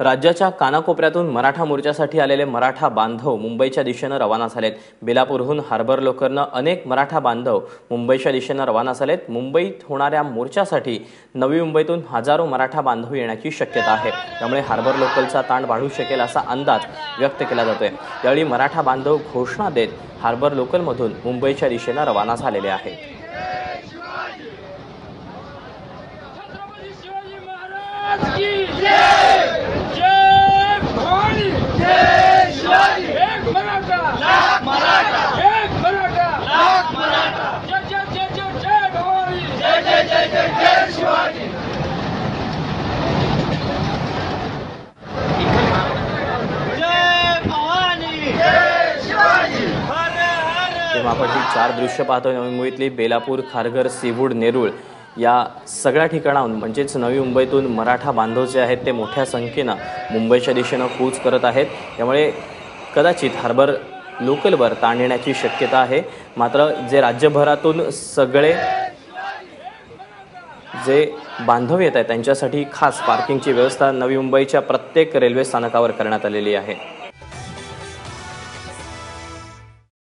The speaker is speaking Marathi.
राज्याच्या कानाकोपऱ्यातून मराठा मोर्चासाठी आलेले मराठा बांधव मुंबईच्या दिशेनं रवाना झालेत. बेलापूरहून हार्बर लोकरनं अनेक मराठा बांधव मुंबईच्या दिशेनं रवाना झालेत. मुंबईत होणाऱ्या मोर्चासाठी नवी मुंबईतून हजारो मराठा बांधव येण्याची शक्यता आहे. त्यामुळे हार्बर लोकलचा ताण वाढू शकेल असा अंदाज व्यक्त केला जातोय. यावेळी मराठा बांधव घोषणा देत हार्बर लोकलमधून मुंबईच्या दिशेनं रवाना झालेले आहेत. छत्रपती आपण ही चार दृश्य पाहतोय नवी मुंबईतली बेलापूर खारघर सिवूड नेरूळ या सगळ्या ठिकाणाहून म्हणजेच नवी मुंबईतून मराठा बांधव जे आहेत ते मोठ्या संख्येनं मुंबईच्या दिशेनं कूच करत आहेत. त्यामुळे कदाचित हार्बर लोकलवर ताण येण्याची शक्यता आहे. मात्र जे राज्यभरातून सगळे जे बांधव येत आहेत त्यांच्यासाठी खास पार्किंगची व्यवस्था नवी मुंबईच्या प्रत्येक रेल्वे स्थानकावर करण्यात आलेली आहे.